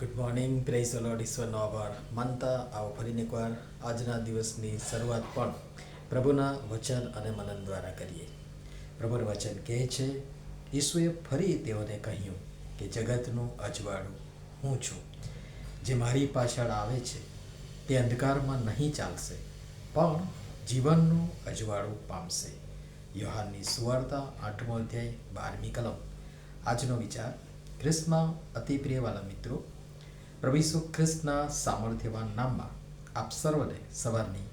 Good morning praise the Lord ઈશ્વરનો આભાર માનતા આવો ફરીને એકવાર આજના દિવસની શરૂઆત પણ પ્રભુના વચન અને મનન દ્વારા કરીએ પ્રભુનું વચન કહે છે, ઈસુએ ફરી તેઓને કહ્યું કે, જગતનું અજવાળું હું છું. જે મારી પાછળ આવે છે, તે અંધકારમાં નહીં ચાલશે, પણ જીવનનું અજવાળું પામશે. યોહાનની સુવાર્તા આઠમો અધ્યાય બારમી કલમ. આજનો વિચાર ક્રિસ્મા અતિ પ્રિયવાલા મિત્રો પ્રભુ ખ્રિસ્તના સામર્થ્યવાન નામમાં આપ સર્વને સવારની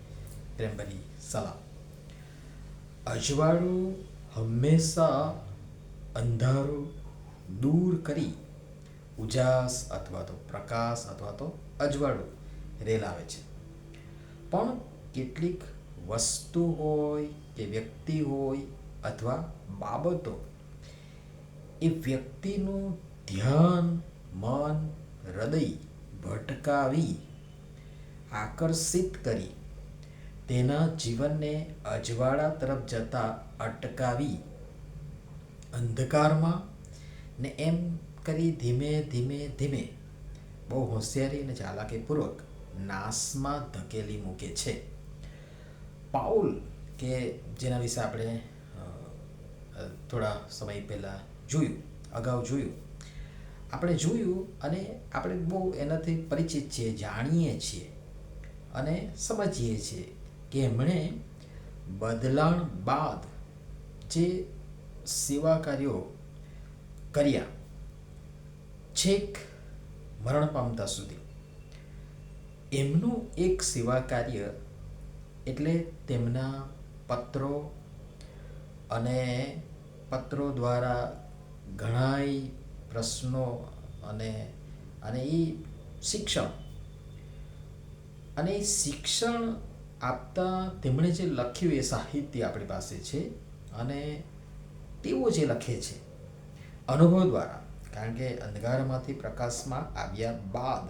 પ્રેમભરી સલામ. અજવાળું હંમેશા અંધારું દૂર કરી ઉજાસ અથવા તો પ્રકાશ અથવા તો અજવાળું રેલાવે છે. પણ કેટલીક વસ્તુ હોય કે વ્યક્તિ હોય અથવા બાબતો, એ વ્યક્તિનું ધ્યાન, મન હૃદય ભટકાવી, આકર્ષિત કરી, તેના જીવનને અજવાળા તરફ જતા અટકાવી, અંધકારમાં ને એમ કરી ધીમે ધીમે ધીમે બહુ હોશિયારી અને ચાલાકીપૂર્વક નાશમાં ધકેલી મૂકે છે. પાઉલ કે જેના વિશે આપણે થોડા સમય પહેલાં જોયું, અગાઉ જોયું આપણે જોયું અને આપણે બહુ એનાથી પરિચિત છીએ, જાણીએ છીએ અને સમજીએ છીએ કે એમણે બદલાણ બાદ જે સેવા કાર્યો કર્યા છેક મરણ પામતા સુધી. એમનું એક સેવા કાર્ય એટલે તેમના પત્રો અને પત્રો દ્વારા ઘણાય પ્રશ્નો અને અને એ શિક્ષણ. અને એ શિક્ષણ આપતા તેમણે જે લખ્યું એ સાહિત્ય આપણી પાસે છે અને તેઓ જે લખે છે, અનુભવ દ્વારા. કારણ કે અંધકારમાંથી પ્રકાશમાં આવ્યા બાદ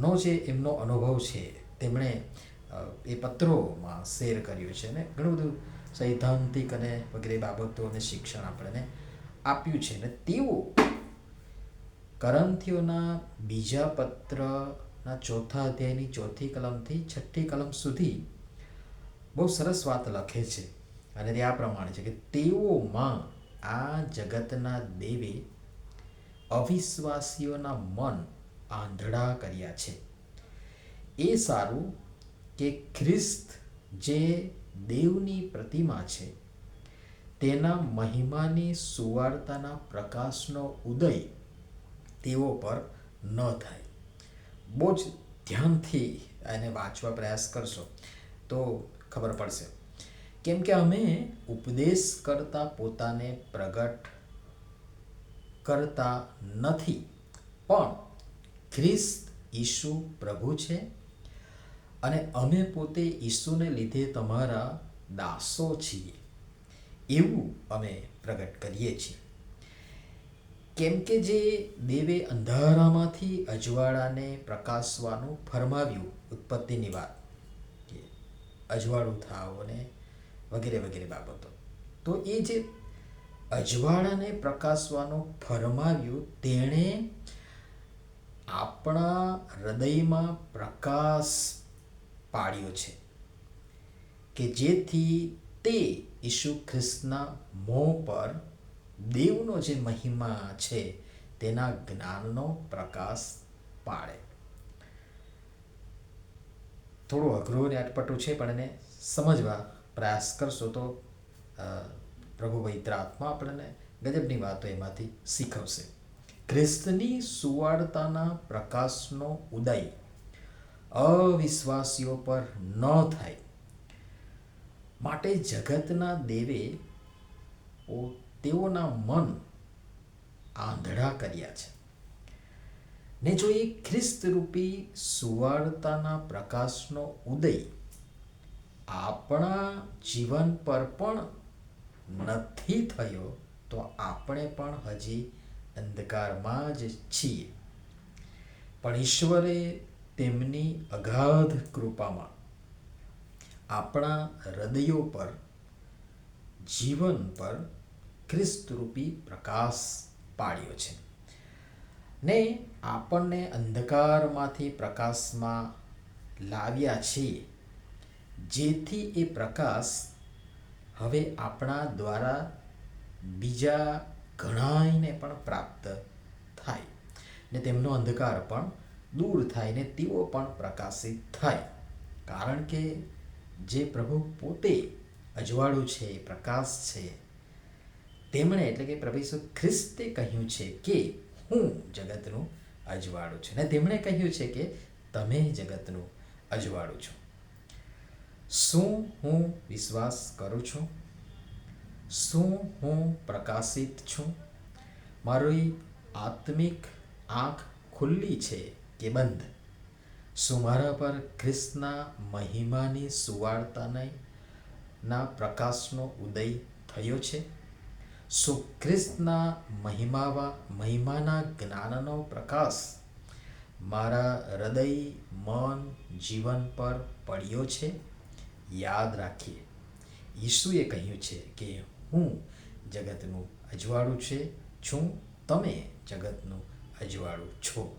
નો જે એમનો અનુભવ છે, તેમણે એ પત્રોમાં શેર કર્યું છે અને ઘણું બધું સૈદ્ધાંતિક અને વગેરે બાબતો અને શિક્ષણ આપણને આપ્યું છે. અને તેઓ કરંથીઓના બીજા પત્રના ચોથા અધ્યાયની ચોથી કલમથી છઠ્ઠી કલમ સુધી બહુ સરસ વાત લખે છે. અને તે આ પ્રમાણે છે કે તેઓમાં આ જગતના દેવે અવિશ્વાસીઓના મન આંધળા કર્યા છે. એ સારું કે ખ્રિસ્ત જે દેવની પ્રતિમા છે, તેના મહિમાની સુવાર્તાના પ્રકાશનો ઉદય તેઓ પર ન થાય. બહુ જ ધ્યાનથી એને વાંચવા પ્રયાસ કરશો તો ખબર પડશે. કેમ કે અમે ઉપદેશ કરતા પોતાને પ્રગટ કરતા નથી, પણ ખ્રિસ્ત ઈસુ પ્રભુ છે અને અમે પોતે ઈસુને લીધે તમારા દાસો છીએ. એવું અમે પ્રગટ કરીએ છીએ. કેમ કે જે દેવે અંધારામાંથી અજવાળાને પ્રકાશવાનું ફરમાવ્યું ઉત્પત્તિની વાત અજવાળું થાવ અને વગેરે વગેરે બાબતો. તો એ જે અજવાળાને પ્રકાશવાનું ફરમાવ્યું તેણે આપણા હૃદયમાં પ્રકાશ પાડ્યો છે, કે જેથી તે ઈસુ ખ્રિસ્તના મોં પર દેવનો જે મહિમા છે, તેના જ્ઞાનનો પ્રકાશ પાડે. થોડું અઘરું અને અટપટું છે, પણ એને સમજવા પ્રયાસ કરશો તો પ્રભુ પવિત્ર આત્મા આપણને ગજબની વાતો એમાંથી શીખવશે. ખ્રિસ્તની સુવાળતાના પ્રકાશનો ઉદય અવિશ્વાસીઓ પર ન થાય. માટે જગતના દેવે તેઓના મન આંધળા કર્યા છે. ને જો એ ખ્રિસ્ત રૂપી સુવાર્તાના પ્રકાશનો ઉદય આપણા જીવન પર પણ નથી થયો, તો આપણે પણ હજી અંધકારમાં જ છીએ. પણ ઈશ્વરે તેમની અગાધ કૃપામાં આપણા હૃદયો પર, જીવન પર ખ્રિસ્ત રૂપી પ્રકાશ પાડ્યો છે. ને આપણને અંધકારમાંથી પ્રકાશમાં લાવ્યા છીએ. જેથી એ પ્રકાશ હવે આપણા દ્વારા બીજા ઘણાઈને પણ પ્રાપ્ત થાય. ને તેમનો અંધકાર પણ દૂર થાય ને તેઓ પણ પ્રકાશિત થાય. કારણ કે જે પ્રભુ પોતે અજવાળું છે, પ્રકાશ છે તેમણે એટલે કે પ્રભુ ખ્રિસ્તે કહ્યું છે કે હું જગતનું અજવાળું છું. ને તેમણે કહ્યું છે કે તમે જગતનું અજવાળું છો. શું હું વિશ્વાસ કરું છું? શું હું પ્રકાશિત છું? મારી આત્મિક આંખ ખુલ્લી છે કે બંધ? શું મારા પર ખ્રિસ્તના મહિમાની સુવાર્તાને પ્રકાશનો ઉદય થયો છે? શું ખ્રિસ્તના મહિમાવા મહિમાના જ્ઞાનનો પ્રકાશ મારા હૃદય, મન, જીવન પર પડ્યો છે. યાદ રાખીએ, ઈસુએ કહ્યું છે કે હું જગતનું અજવાળું છે, છું તમે જગતનું અજવાળું છો.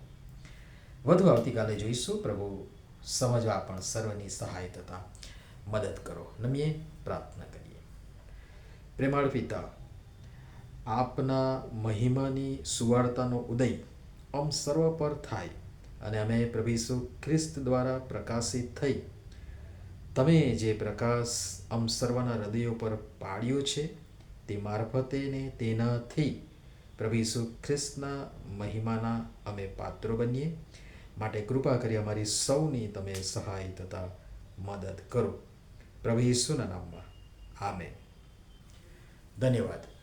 વધુ આવતીકાલે જોઈશું. પ્રભુ સમજવા પણ સર્વની સહાય તથા મદદ કરો. નમીએ પ્રાર્થના કરીએ. પ્રેમાળ પિતા આપના મહિમાની સુવાર્તાનો ઉદય અમ સર્વ પર થાય અને અમે પ્રભુ ખ્રિસ્ત દ્વારા પ્રકાશિત થઈ. તમે જે પ્રકાશ અમ સર્વના હૃદયો પર પાડ્યો છે, તે મારફતે ને તેનાથી પ્રભુ ખ્રિસ્તના મહિમાના અમે પાત્રો બનીએ. માટે કૃપા કરી અમારી સૌની તમે સહાય તથા મદદ કરો. પ્રભુ ઈસુના નામમાં. આમે ધન્યવાદ.